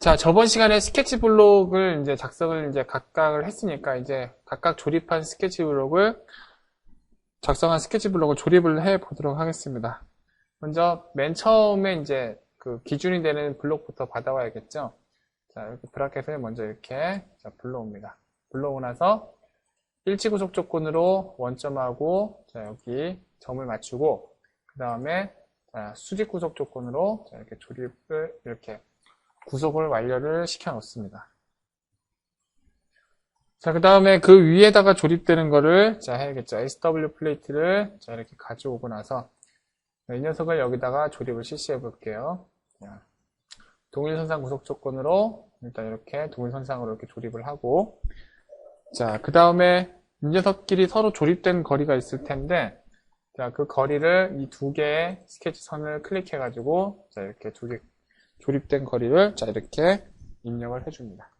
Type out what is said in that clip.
자, 저번 시간에 스케치 블록을 이제 작성을 이제 각각을 했으니까 이제 각각 조립한 스케치 블록을 작성한 스케치 블록을 조립을 해 보도록 하겠습니다. 먼저 맨 처음에 이제 그 기준이 되는 블록부터 받아와야겠죠. 자, 이렇게 브라켓을 먼저 이렇게 자, 불러옵니다. 불러오고 나서 일치구속 조건으로 원점하고 자, 여기 점을 맞추고 그 다음에 수직구속 조건으로 자, 이렇게 조립을 이렇게 구속을 완료를 시켜 놓습니다. 자, 그 다음에 그 위에다가 조립되는 거를 자, 해야겠죠. SW 플레이트를 자, 이렇게 가져오고 나서 이 녀석을 여기다가 조립을 실시해 볼게요. 자, 동일선상 구속 조건으로 일단 이렇게 동일선상으로 이렇게 조립을 하고 자, 그 다음에 이 녀석끼리 서로 조립된 거리가 있을 텐데 자, 그 거리를 이 두 개의 스케치 선을 클릭해 가지고 자, 이렇게 두 개 조립된 거리를 자 이렇게 입력을 해줍니다.